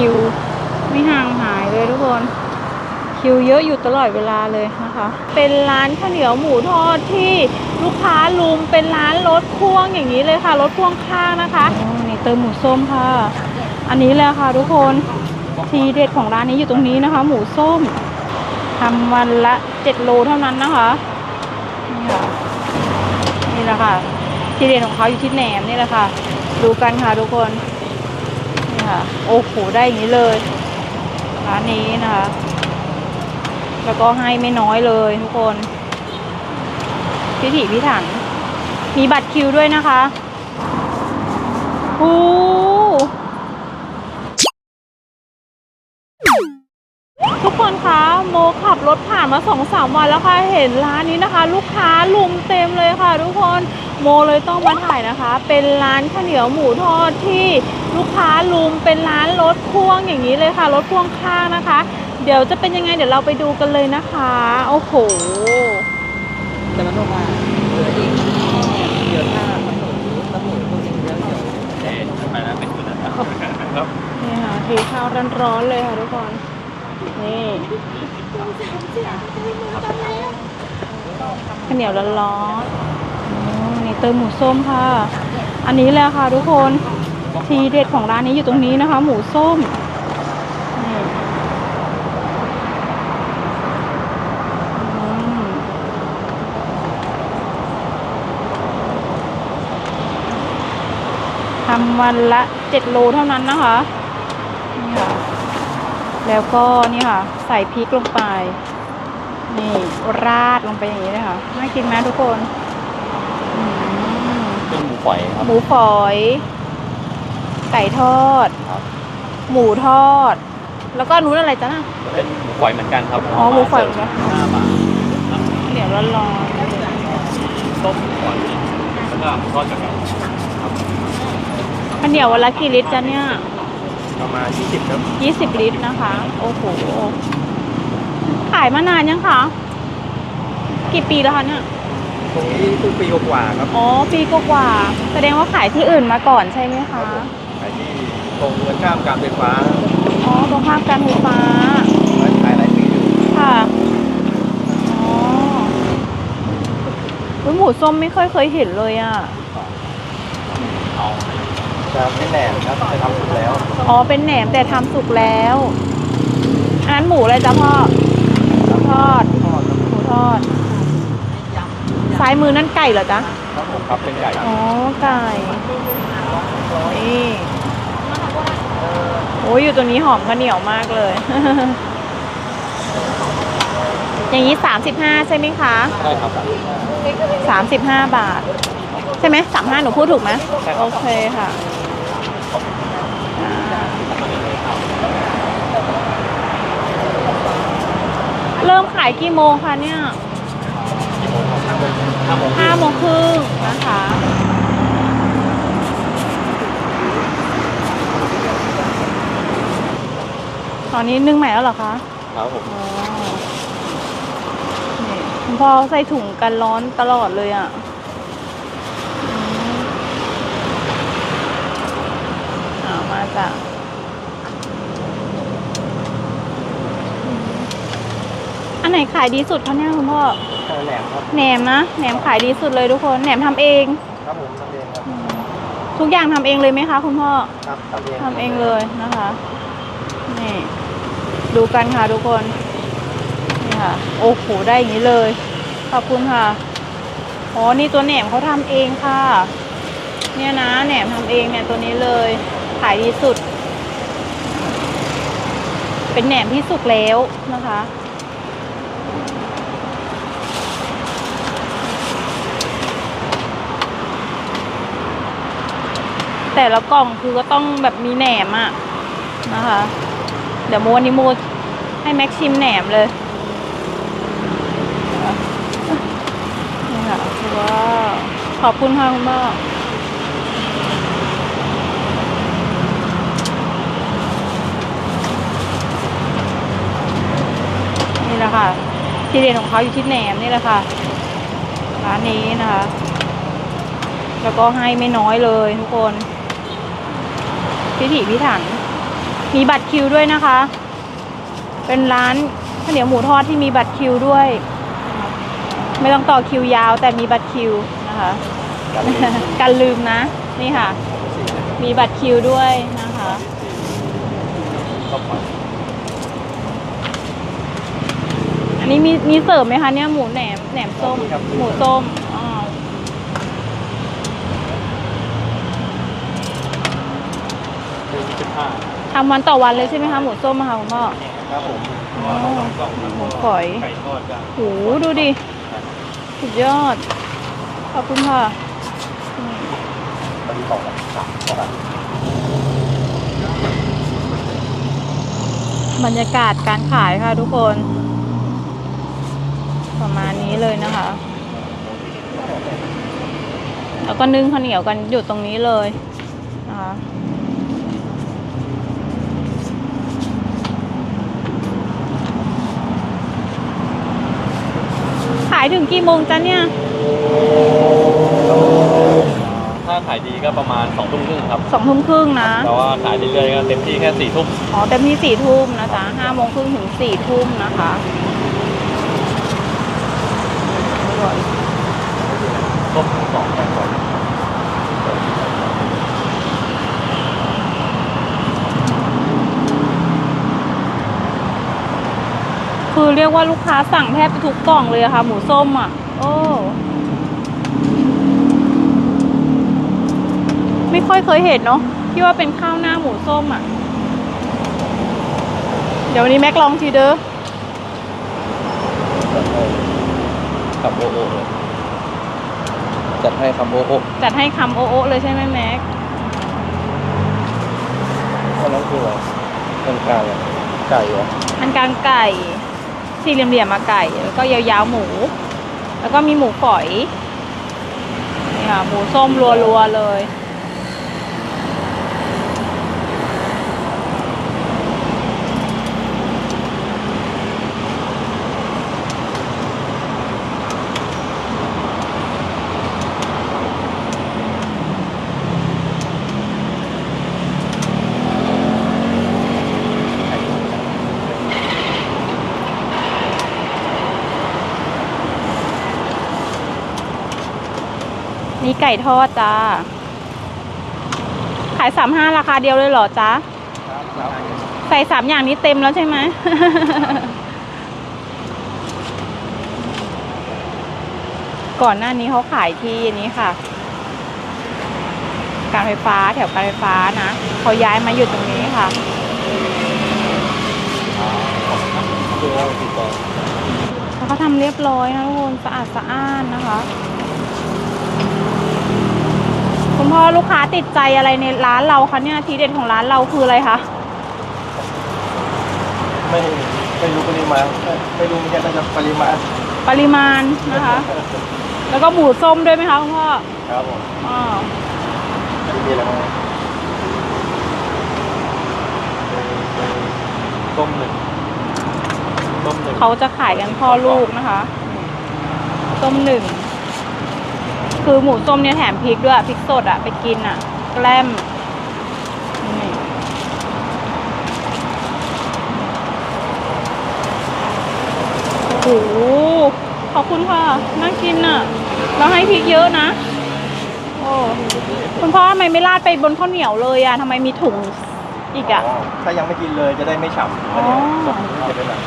คิว ไม่ห่างหายเลยทุกคน คิวเยอะอยู่ตลอดเวลาเลยนะคะ เป็นร้านข้าวเหนียวหมูทอดที่ลูกค้าลุมเป็นร้านรถพ่วงอย่างนี้เลยค่ะรถพ่วงข้างนะคะนี่เติมหมูส้มค่ะ อันนี้แหละค่ะทุกคนทีเด็ดของร้านนี้อยู่ตรงนี้นะคะ หมูส้มทำวันละเจ็ดโลเท่านั้นนะคะนี่ค่ะนี่แหละค่ะทีเด็ดของเขาอยู่ที่แหนมนี่แหละค่ะ ดูกันค่ะทุกคน ค่ะ โอ้โห ได้อย่างนี้เลย ร้านนี้นะคะ แล้วก็ให้ไม่น้อยเลยทุกคน พิถีพิถัน มีบัตรคิวด้วยนะคะอู้ทุกคนคะโมขับรถผ่านมาสองสามวันแล้วค่ะ เห็นร้านนี้นะคะ ลูกค้าลุมเต็มเลยค่ะ ทุกคนโมเลยต้องมาถ่ายนะคะ เป็นร้านข้าวเหนียวหมูทอดที่ ลูกค้าลุมเป็นร้านรถพ่วงอย่างนี้เลยค่ะ รถพ่วงข้างนะคะ เดี๋ยวจะเป็นยังไงเดี๋ยวเราไปดูกันเลยนะคะ โอ้โหจะมาโทรมาเหลืออีกเดี๋ยวถ้าตำรวจตำรวจพวกนี้เยอะเดี๋ยวเอ๊ะไปแล้วเป็นคุณนะครับครับนี่ค่ะเทข้าวร้อนๆเลยค่ะทุกคนนี่ข้าวเหนียวร้อนๆอืมนี่เติมหมูส้มค่ะ อันนี้แหละค่ะทุกคน ทีเด็ดของร้านนี้อยู่ตรงนี้นะคะ หมูส้มนี่อืมทำวันละเจ็ดโลเท่านั้นนะคะ นี่ค่ะ แล้วก็นี่ค่ะ ใส่พริกลงไป นี่ราดลงไปอย่างนี้เลยค่ะ น่ากินไหมทุกคนอืมเป็นหมูฝอยครับ หมูฝอย ไก่ทอด ครับ หมูทอด แล้วก็นู้นอะไรจ้ะน่ะ เป็นหมูฝอยเหมือนกันครับอ๋อหมูฝอยเหมือนกัน ห้าบาทเดี๋ยวร้อนต้มหมูฝอยแล้วก็ทอดกับกันๆข้าวเหนียววันละกี่ลิตรจ้ะเนี่ยประมาณ20ครับยี่สิบลิตรนะคะ โอ้โห ขายมานานยังคะ กี่ปีแล้วคะเนี่ย ตรงนี้คือปีกว่าๆครับ อ๋อ ปีกว่าๆแสดงว่าขายที่อื่นมาก่อนใช่ไหมคะขายที่ ตรงเงินข้ามการไฟฟ้าอ๋อตรงข้ามการไฟฟ้าร้านขายหลายปีอยู่ค่ะอ๋ออุ๊ยหมูส้มไม่ค่อยเคยเห็นเลยอะเอาจะไม่แหนมครับจะทำสุกแล้วอ๋อเป็นแหนมแต่ทำสุกแล้วอันนั้นหมูอะไรจ๊ะพ่อทอดทอดหมูทอดซ้ายมือนั่นไก่เหรอจ๊ะครับผมครับเป็นไก่อ๋อไก่ นี่โอ้ยอยู่ตัวนี้หอมข้าวเหนียวมากเลย อย่างนี้สามสิบห้าใช่ไหมคะใช่ครับสามสิบห้าบาท ใช่ไหมสามห้าหนูพูดถูกไหมใช่ครับโอเคค่ะอ่าเริ่มขายกี่โมงคะเนี่ย ห้าโมง ห้าโมงครึ่งนะคะ ต อนนี้นึ่งใหม่แล้วเหรอคะครับผมอ๋อนี่คุณพ่อใส่ถุงกันร้อนตลอดเลยอะอืมเอามาจ้ะอืมอันไหนขายดีสุดคะเนี่ยคุณพ่อแหนมครับแหนมนะแหนมขายดีสุดเลยทุกคนแหนมทำเอง ครับผมทำเองครับอืมทุกอย่างทำเองเลยไหมคะ คุณพ่อ ครับทำเองทำเองเลยนะคะ นี่ ดูกันค่ะทุกคน นี่ค่ะ โอ้โห ได้อย่างนี้เลย ขอบคุณค่ะ อ๋อ นี่ตัวแหนมเขาทำเองค่ะ เนี่ยนะ แหนมทำเองเนี่ยตัวนี้เลย ขายดีสุด เป็นแหนมที่สุกแล้วนะคะแต่ละกล่องคือก็ต้องแบบมีแหนมอะนะคะ เดี๋ยวโมวันนี้โมให้แม็กชิมแหนมเลยนี่ค่ะว้าวขอบคุณค่ะคุณพ่อนี่แหละค่ะ ที่เด่นของเขาอยู่ที่แหนมนี่แหละค่ะ ร้านนี้นะคะ แล้วก็ให้ไม่น้อยเลยทุกคน พิถีพิถัน มีบัตรคิวด้วยนะคะ เป็นร้านข้าวเหนียวหมูทอดที่มีบัตรคิวด้วย ไม่ต้องต่อคิวยาว แต่มีบัตรคิวนะคะกันลืมนะ นี่ค่ะ มีบัตรคิวด้วยนะคะก็ปล่อยอันนี้มีมีเสริมไหมคะเนี่ยหมูแหนมแหนมส้มหมูส้ม อ๋อหนึ่งจุดห้าทำวันต่อวันเลยใช่ไหมคะหมูส้มอะค่ะคุณพ่อครับผมอ๋อสองแล้วหมูก็ฝอยไก่ทอดจ้ะโหดูดิสุดยอด ขอบคุณค่ะอืมตอนนี้สองแล้วสามสองแล้วบรรยากาศการขายค่ะทุกคน ประมาณนี้เลยนะคะ แล้วก็นึ่งข้าวเหนียวกันอยู่ตรงนี้เลยนะคะายถึงกี่โมงจ๊ะเนี่ย ถ้าขายดีก็ประมาณสองทุ่มครึ่งครับสองทุ่มครึ่งนะ แต่ว่าขายเรื่อยๆก็เต็มที่แค่สี่ทุ่ม อ๋อเต็มที่สี่ทุ่มนะจ๊ะห้าโมงครึ่งถึงสี่ทุ่มนะคะอร่อย ต้มสองแกงสอง คือ เรียกว่าลูกค้าสั่งแทบจะทุกกล่องเลยอะค่ะ หมูส้มอะ โอ้ไม่ค่อยเคยเห็นเนาะที่ว่าเป็นข้าวหน้าหมูส้มอะ เดี๋ยววันนี้แม็กลองทีเด้อกับโอโอเลยจัดให้คำโอโอจัดให้คำโอะๆเลยใช่ไหมแม็กอันนั้นคืออะไรเป็นกลางไก่เหรออันกลางไก่ สี่เหลี่ยมๆมาไก่ แล้วก็ยาวๆหมู แล้วก็มีหมูฝอยนี่ค่ะหมูส้มรัวๆเลย นี่ไก่ทอดจ้า ขายสามห้าราคาเดียวเลยเหรอจ๊ะใส่สามอย่างนี้เต็มแล้วใช่ไหมก่อนหน้านี้เขาขายที่นี้ค่ะ การไฟฟ้าแถวการไฟฟ้านะเขาย้ายมาอยู่ตรงนี้ค่ะคือว่าติดต่อแล้วเขาทำเรียบร้อยนะทุกคนสะอาดสะอ้านนะคะ คุณพ่อลูกค้าติดใจอะไรในร้านเราคะเนี่ยทีเด็ดของร้านเราคืออะไรคะไม่ไม่รู้ปริมาณไม่รู้เหมือนกันน่าจะปริมาณปริมาณนะคะ แล้วก็หมูส้มด้วยไหมคะคุณพ่อครับผมอ๋อไม่มีอะไรบ้างต้มหนึ่งต้มหนึ่งเขาจะขายกันพ่อลูกนะคะส้มหนึ่ง คือหมูส้มเนี่ยแถมพริกด้วยพริกสดอะไปกินอะแกล้มนี่โอ้โหขอบคุณค่ะน่ากินอะแล้วให้พริกเยอะนะโอ้คุณพ่อทำไมไม่ราดไปบนข้าวเหนียวเลยอะทำไมมีถุงอีกอะถ้ายังไม่กินเลยจะได้ไม่ฉ่ำอ๋อจะเป็นแบบ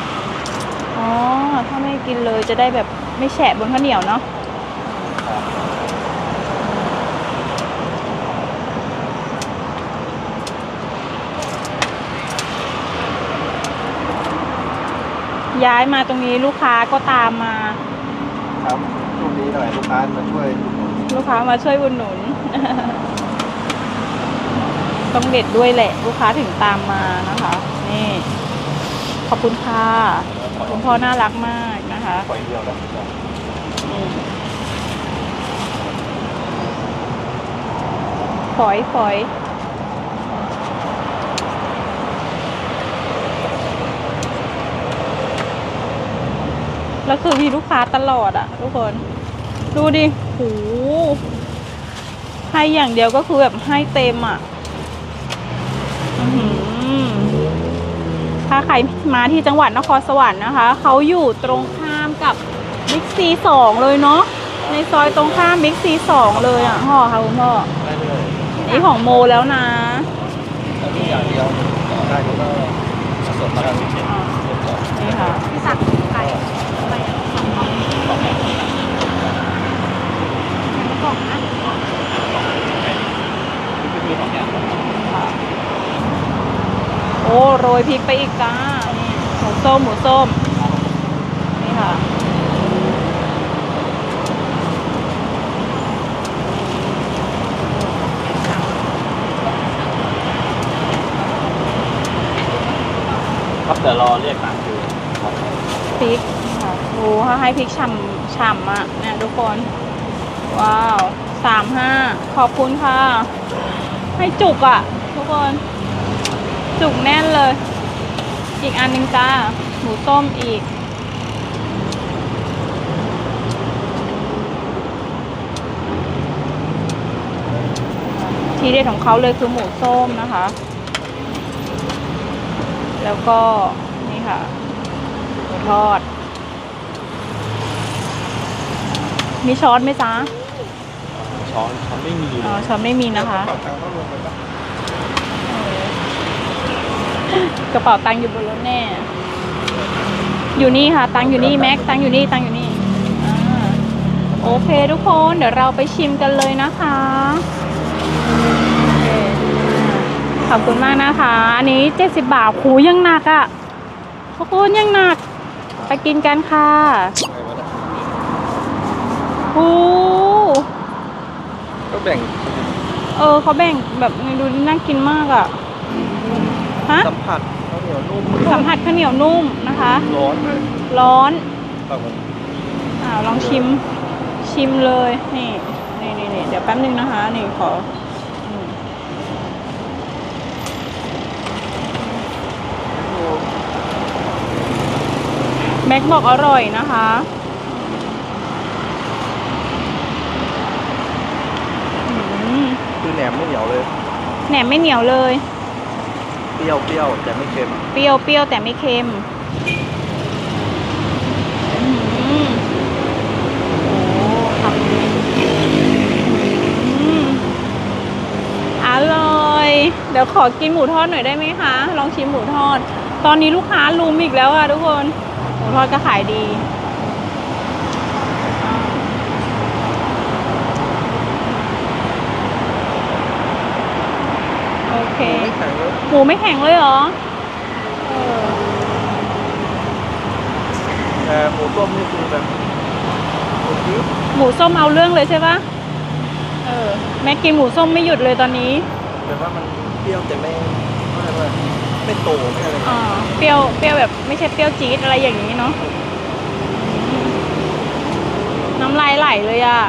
อ๋อถ้าไม่กินเลยจะได้แบบไม่แฉะบนข้าวเหนียวเนาะ ย้ายมาตรงนี้ลูกค้าก็ตามมา ครับช่วงนี้หน่อยลูกค้ามาช่วยอุดหนุนลูกค้ามาช่วยอุดหนุน ต้องเด็ดด้วยแหละ ลูกค้าถึงตามมานะคะ นี่ ขอบคุณค่ะคุณพ่อน่ารักมากนะคะปล่อยเดียวนะอืมฝอยฝอย แล้วคือมีลูกค้าตลอดอะทุกคน ดูดิโหให้อย่างเดียวก็คือแบบให้เต็มอะอื้อหือถ้าใครมาที่จังหวัดนครสวรรค์นะคะ เขาอยู่ตรงข้ามกับบิ๊กซีสองเลยเนาะ ในซอยตรงข้ามบิ๊กซีสองเลยอะพ่อค่ะคุณพ่อได้เลยนี่ของโมแล้วนะแต่มีอย่างเดียวได้ก็ผสมมาแล้วอ่านี่ค่ะ ที่สั่งไข่ไปสองกล่องกล่องนะ โอ้โรยพริกไปอีกจ้านี่หมูส้มหมูส้ม นี่ค่ะ ครับเดี๋ยวรอเรียกตามคิวพริกค่ะโอ้เขาให้พริกฉ่ำฉ่ำอะเนี่ยทุกคน ว้าวสามห้าขอบคุณค่ะ ให้จุกอะ ทุกคน จุกแน่นเลย อีกอันหนึ่งจ้า หมูส้มอีก ทีเด็ดของเขาเลยคือหมูส้มนะคะ แล้วก็นี่ค่ะ หมูทอด มีช้อนไหมจ๊ะ ช้อนช้อนไม่มีอ๋อช้อนไม่มีนะคะ กระเป๋าตังค์อยู่บนรถแน่ อยู่นี่ค่ะ ตังค์อยู่นี่แม็กตังค์อยู่นี่ตังค์อยู่นี่อโอเคทุกคนเดี๋ยวเราไปชิมกันเลยนะคะอขอบคุณมากนะคะ อันนี้เจ็ดสิบบาทหูยังหนักอะ่ะทุกคนยังหนัก ไปกินกันค่ะหู ก็แบ่งเออเขาแบ่งแบบดูน่ากินมากอะ่ะฮะสัมผัสข้าวเหนียวนุ่มสัมผัสข้าวเหนียวนุ่มนะคะ ร้อนเลยร้อนครับผมอ่าลองชิมชิมเลยนี่นี่นี่นี่เดี๋ยวแป๊บนึงนะคะนี่ขออืมแม็กบอกอร่อยนะคะอืม คือแหนมไม่เหนียวเลย แหนมไม่เหนียวเลย เปรี้ยวเปรี้ยวแต่ไม่เค็ม เปรี้ยวเปรี้ยวแต่ไม่เค็มอื้อหือโอ้ทำดีอืมอร่อย เดี๋ยวขอกินหมูทอดหน่อยได้ไหมคะ ลองชิมหมูทอด ตอนนี้ลูกค้าลุมอีกแล้วอะทุกคน หมูทอดก็ขายดี โอเค ไม่แข็งเลย หมูไม่แข็งเลยเหรอเออแต่หมูต้มนี่คือแบบหมูชิ้นหมูส้มเอาเรื่องเลยใช่ปะเออ แม่กินหมูส้มไม่หยุดเลยตอนนี้ แต่ว่ามันเปรี้ยวแต่ไม่ไม่ไม่ไม่โตไม่อะไรอ่าเปรี้ยวเปรี้ยวแบบไม่ใช่เปรี้ยวจี๊ดอะไรอย่างนี้เนาะอืมน้ำลายไหลเลยอะ่ะ